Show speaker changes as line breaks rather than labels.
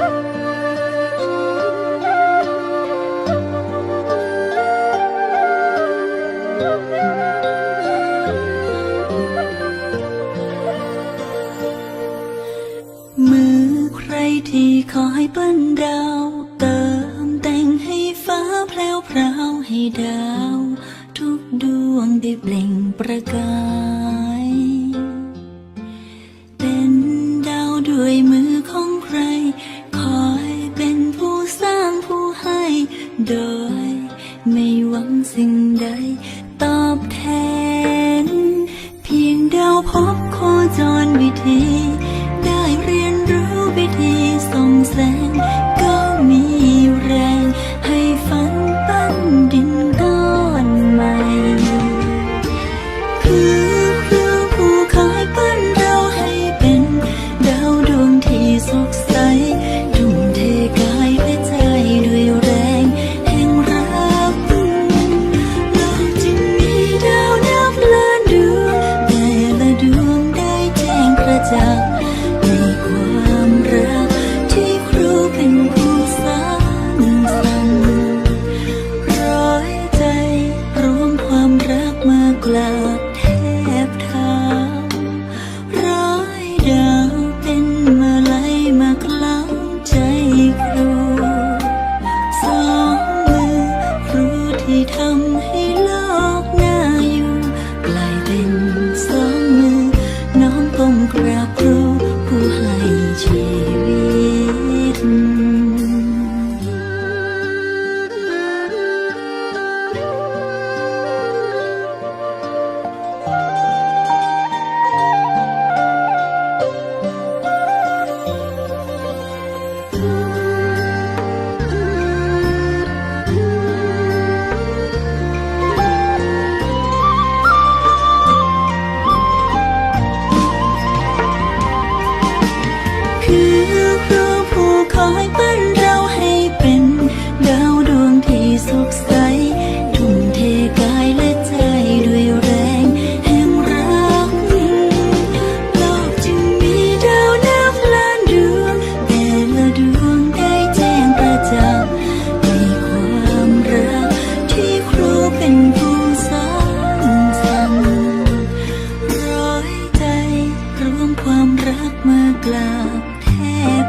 มือใครที่คอยปั้ดาวเติมแต่งให้ฟ้าแพลวพราวให้ดาว ทุกดวงได้เปล่งประกาย ย ไม่หวังสิ่งใดตอบแทน เพียงเดาพบโคจรวิธี ได้เรียนรู้วิธีส่งแสง กลาบแทบเท้าร้ายดาเป็นมลัยมาคลำใจครูสองมือครูที่ทำให้ากแท้